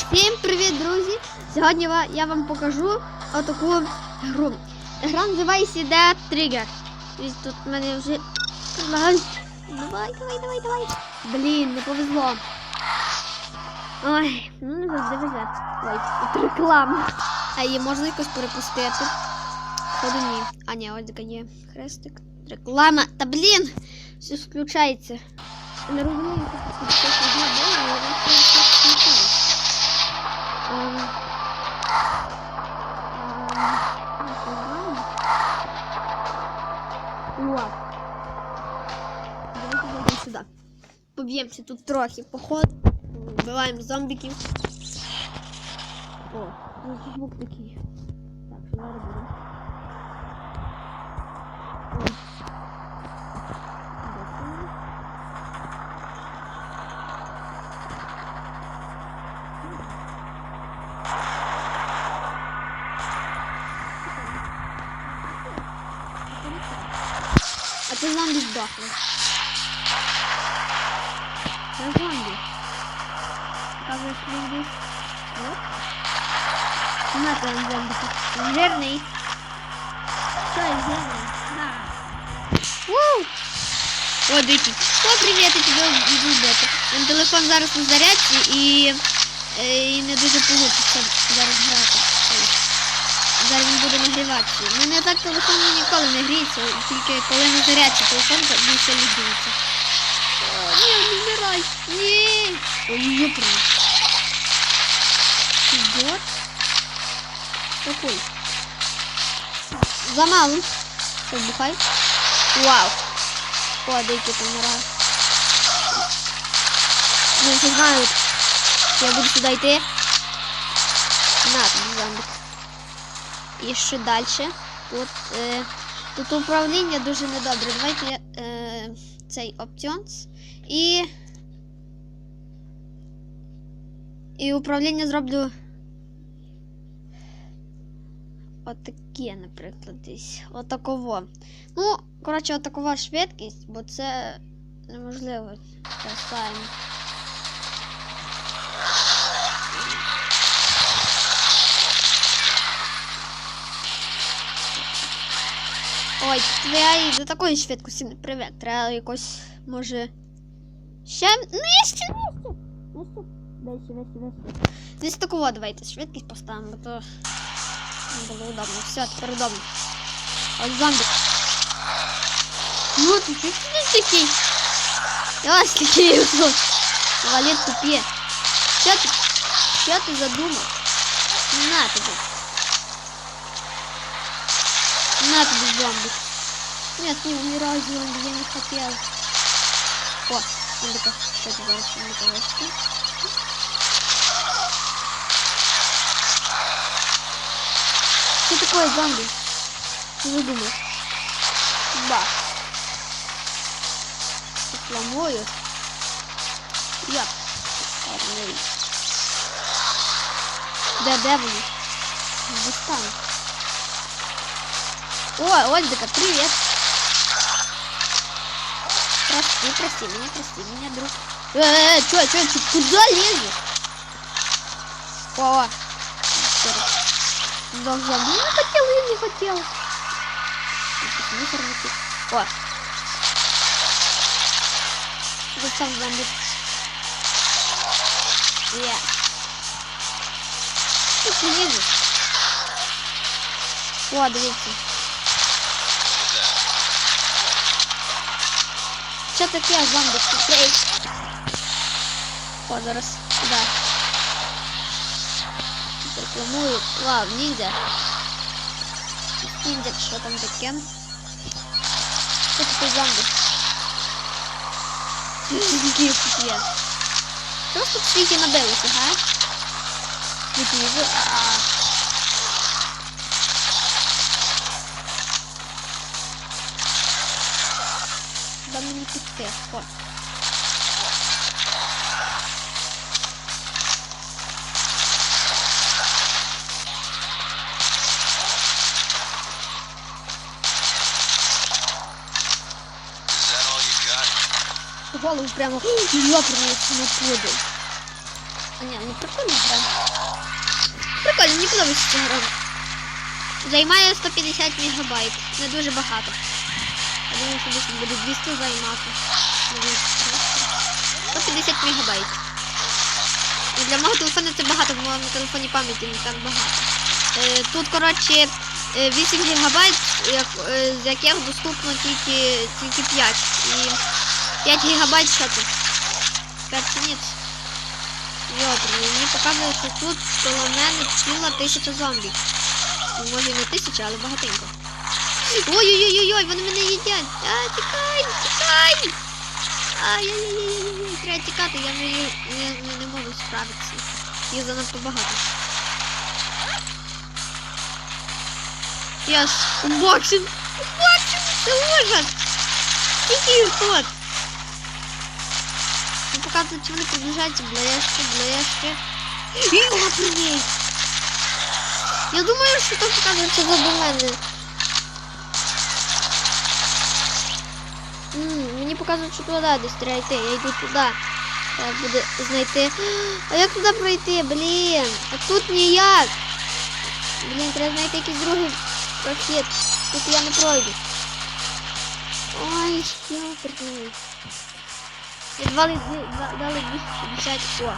Всім привіт, друзі! Сьогодні я вам покажу отаку гру. Гра називається Dead Trigger. Ось тут в мене вже. Давай, давай, давай, давай. Блін, не повезло. Ой, ну не завжди везе. Ой, тут реклама. А її можна якось перепустити? Ходу ні. А ні, ось така є. Хрестик. Реклама. Та блін! Все включається. Не розумію, як це Поб'ємося тут трохи, поход. Вбиваємо зомбіків. О, ну тут звук такий. Так, що зараз буде? Ой. Дякую. А ти зомбі здохли. Це зомбі. Показуєш. От. На там зомбі. Він Жирний. Що я жирний? Да. Вау! О, дивіться. О, привіт, я тебе йду вбити. Мене телефон зараз на зарядці і, е, і не дуже получиться зараз грати. Зараз він буде нагріватися. У мене так телефон ніколи не гріється, тільки коли на зарядці телефон більше любиться. О, ні, не. Ой, ёпру. Идет. Какой? Замало. Что, бухай? Вау. О, дайте помираю. Ну, все знают. Я буду сюда идти. На, там зомбик. І ще далі. Тут, е, тут управління дуже недобре. Давайте е, цей Options і. І управління зроблю. Отаке, наприклад, десь. Отаково. Ну, коротше, отакова швидкість, бо це неможливо. Ой, я і до такої швидкості не привик. Треба якось, може. Ще нижче, нижче. Нижче. Дальше, дальше, дальше. Десь такого давайте швидкість поставимо, бо то не було удобно. Все, тепер удобно. Ось зомбі. Ну, ти ти ти такий. Я ось такий ось. Валет тупі. Що ти? Що ти задумав? На тобі. На тебе зомби. Нет, не умирай, зомби, я не хотел. О, зомбика. Что ты зараз Что такое зомби? Что вы думаешь? Да. Рекламую. Я. Арней. Де, де вони? Достану. О, Ольдика, привет. Прости, прости меня, прости меня, друг. Э, э, чё, чё, чё, куда лезешь? О. Должна. Ну, не хотел, я не хотел. Мусор летит. О. Вот там зомби. Я. Ты не лезешь? О, дивіться. Що таке зомби? О, зараз сюди. Рекламую. Вау, ніндзя. Ніндзя, що там таке? Що таке зомби? Які тут є? Просто в світі набилися, га? Відвізу. А. Да мені піти. О. Голову прямо йопрнувся на подив. Ні, ну прикольно гра. Прикольно, мені подобається ця гра. Займає 150 мегабайт. Не дуже багато. Я думаю, що десь буде 200 займати. 150 мегабайт. І для мого телефону це багато, бо моєму телефоні пам'яті не так багато. Е, тут, коротше, е, 8 гігабайт, як, е, з яких доступно тільки, тільки 5. І 5 гігабайт що це? 5 ніц. Йопр, мені показує, що тут коло мене ціла тисяча зомбі. Ну, Може не тисяча, але багатенько. Ой-ой-ой-ой, вони мене їдять. А, тікай, тікай! Ай-яй-яй-яй-яй, треба тікати, я вже її- не, не, не можу справитися. Їх занадто багато. Я ж унбоксинг! Унбоксинг! Це ужас! Скільки їх тут? Ну, показують, чи вони приближаються ближче, ближче. Йопрний! Я думаю, що тут показується за до мене. М, Мені показують, що туди десь треба йти. Я йду туди. Треба буде знайти. А як туди пройти? Блін. А тут ніяк. Блін, треба знайти якийсь другий прохід. Тут я не пройду. Ой, йоперний. Дали, Дві- дали 250. О.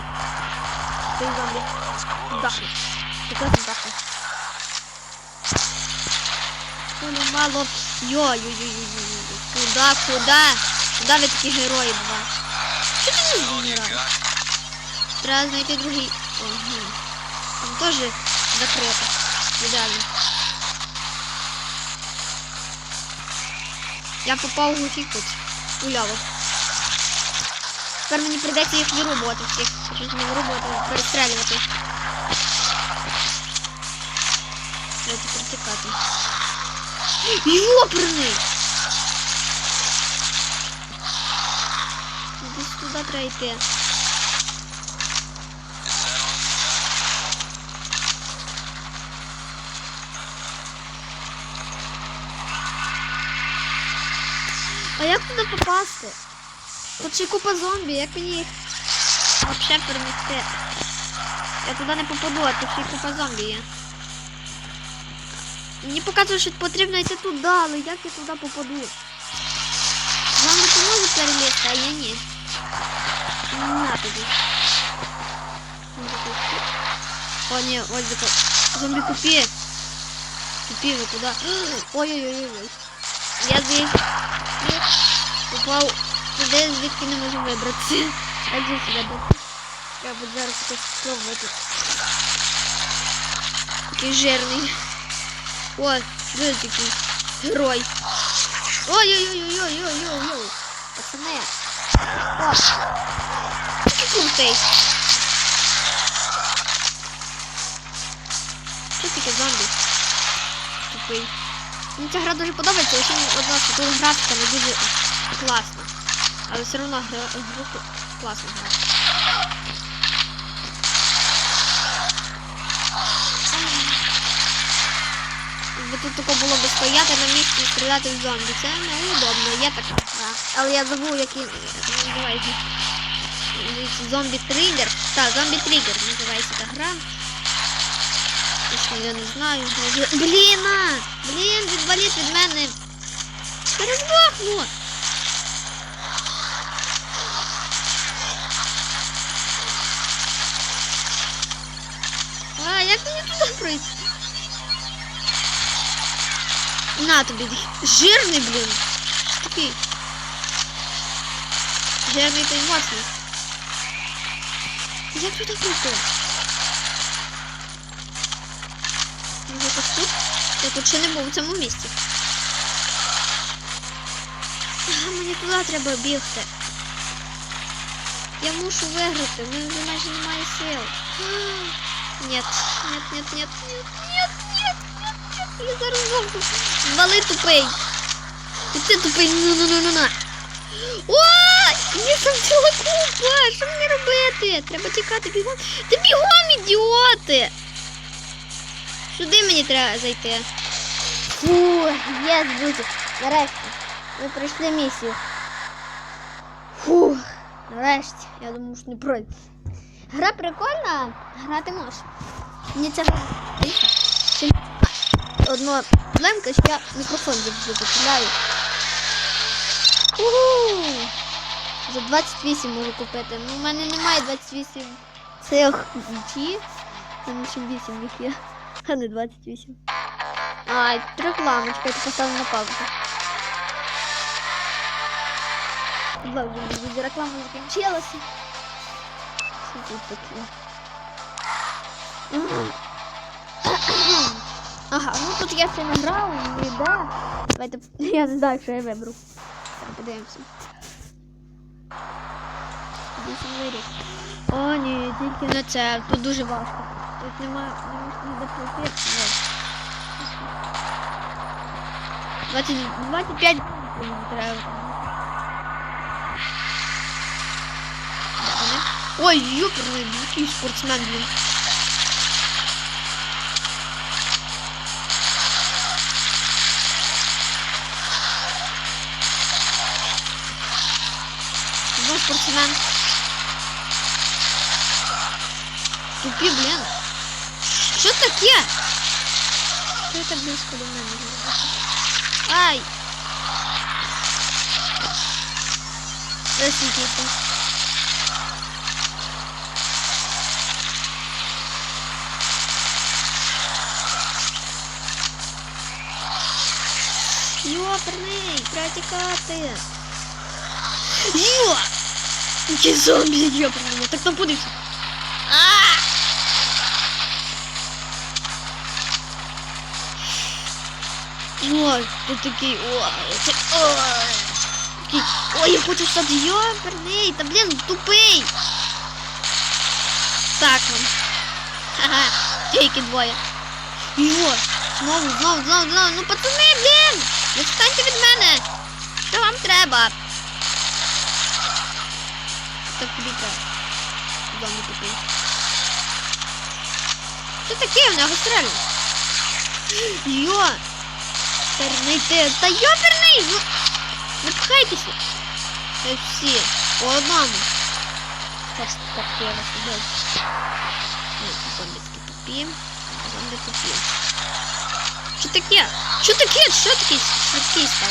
Ти зомбі. Ти просто здохни. Ну, мало. Йо-йо-йо-йо-йо. Куда, куда? Куда ви такі герої два? Що ти не got? Треба знайти другий. Ага. Там теж закрито. Ідеально. Я попав у глухий У ляву. Тепер мені прийдеться їх вирубувати всіх. Щось не вирубувати, а перестрелювати. Треба притікати. Йоперний! Десь туди треба йти. Is that all you got? А як туди попасти? Тут ще купа зомбі, як мені їх взагалі перемогти? Я туди не попаду, а тут ще й купа зомбі є. Мені показує, що потрібно йти туди, але як я туди попаду? Зомбі ти можеш перелізти, а я ні. На тобі. О, ні, ось тако. Зомбі тупі. Тупі, ви куди? Ой-ой-ой-ой. Я звідси упав туди, звідки не можу вибратися. А де сюди дати? Я буду зараз якось спробувати. Такий жирний. О, де такий герой. Ой-ой-ой-ой-ой-ой-ой. Пацани. О, такий крутий. Що таке зомбі? Тупий. Мені ця гра дуже подобається, лише одна, що тут графіка не дуже класна. Але все одно гра, гра класна гра. Тут тако було би стояти на місці і стріляти в зомбі. Це неудобно, є така гра. Але я забув, який називається. Зомбі тригер. Так, зомбі тригер називається та гра. Точно я не знаю. Блін! Блін, відваліть від мене. Перездохну! А, як мені туди пройти? На тобі. Жирний, блін. Що такий? Жирний та й моцний. Як туди пройти? Може якось тут? Я тут ще не був у цьому місці. А, мені туди треба бігти. Я мушу виграти, в мене вже майже немає сил. Нет, нет, нет, нет, нет, нет, нет, нет, нет, я зараз зовсім. Вали тупий. І ти тупий, ну ну ну ну на. Ой, є там ціла купа, що мені робити? Треба тікати бігом. Ти бігом, ідіоти! Сюди мені треба зайти. Фу, є, друзі. Нарешті. Ми пройшли місію. Фу, нарешті. Я думаю, що не пройду. Гра прикольна, грати можеш. Мені ця гра одна проблемка, що я мікрофон завжди! За 28 можу купити. Ну, в мене немає 28 цих ті. Там ще 8 їх є. А не 28. Ай, рекламочка, я поставлю на паузу. Ладно, друзі, реклама закінчилася. Що? Ага, ну тут я все набрав, і да. Давайте, я не знаю, що я виберу. Подивимося. О, ні, тільки не це. Тут дуже важко. Тут немає, ніде пройти. 20, 25 мені треба. Ой, ёперный, який спортсмен, блін. Ну, спортсмен. Тупі, блін. Що таке? Що я так близько до мене зробити? Ай! Засвітився. Йоперний, треба тікати. Йо! Який зомбі, йоперний, так там. А! Ой, ти такий, ой, це, ой. Такий, ой, я хочу стати йоперний, та блін, тупий. Так вам. Ха-ха, тільки двоє. Йо, знову, знову, знову, знову, ну пацани, блін, відстаньте від мене. Що вам треба? Так тобі треба. Зомбі. Що таке в нього стрельно? Йо! Перний ти. Та йоперний! Ну, не пхайтеся. Це всі. По одному. Зараз так я вас убив. Ні, зомбі тупі. Зомбі тупі. Що таке? Що таке? Що такий швидкий став?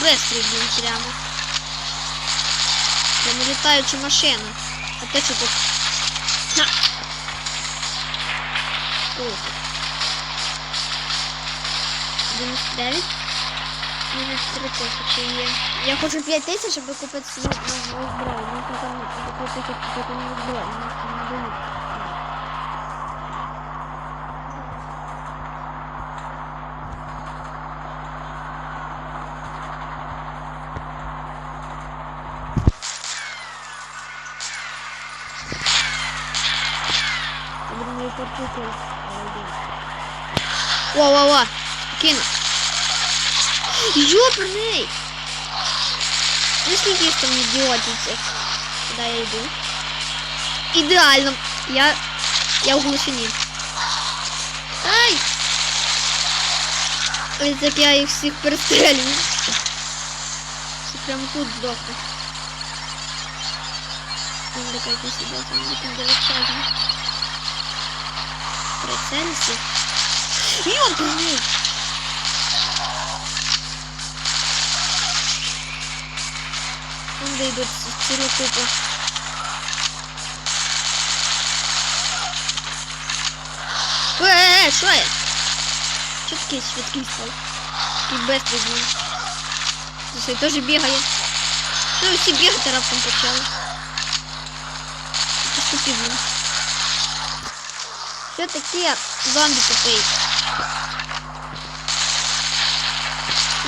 Быстрый, блін, прямо. Прямо літаюча машина. А те що тут? Ха! Ух. 99. Мінус 3 тисячі є. Я хочу 5 тисяч, щоб купити нову зброю. Ну, там купити зброю. Во, во. Кину. Ёперный! Ну скільки ж там ідіотів цих. Куди я йду? Ідеально. Я... Я в. Ай! Ось так я їх всіх перестрелюю. Всі прямо тут здохну. Там дикайте сидять, там диким величезно. Прицелься. Ёперный! Вон де йдуть ціла купа. Е, е, що я? Чо такий швидкий став? Такий быстрий він. Це теж бігає. Що ви всі бігати раптом почали? Поступив він. Що таке зомбі тупий?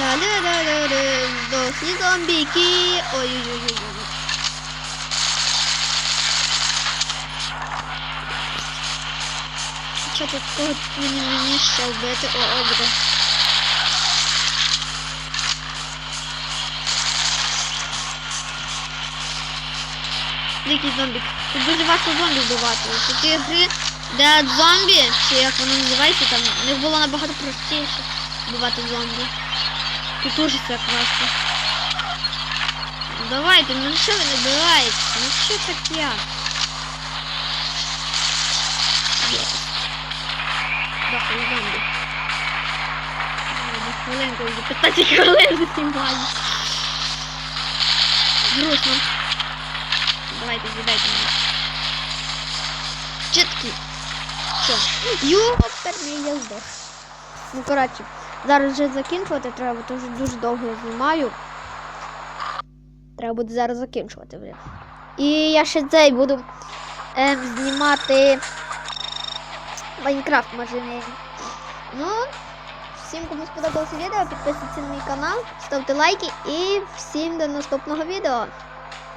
Ла-ла-ла-ла-ла, здохні зомбіки. Ой-ой-ой-ой. Що тут кого мені ще вбити? О, буде. Дикий зомбік. Тут дуже важко зомбі вбивати. Тут гри, де зомбі, чи як воно називається, там в них було набагато простіше вбивати зомбі. Тут важко. Ну давайте, ну що ви не? Ну що таке? Хвилинки. Одну хвилинку, вже 15 хвилин знімаю. Грустно. Давайте, з'їдайте мене. Чіткі. Що? Юперний я здох. Ну, коротше, зараз вже закінчувати треба, тому що дуже довго я знімаю. Треба буде зараз закінчувати вже. І я ще цей буду ем, знімати Майнкрафт, може. Ну, всім, кому сподобалося відео, підписуйтесь на мій канал, ставте лайки і всім до наступного відео.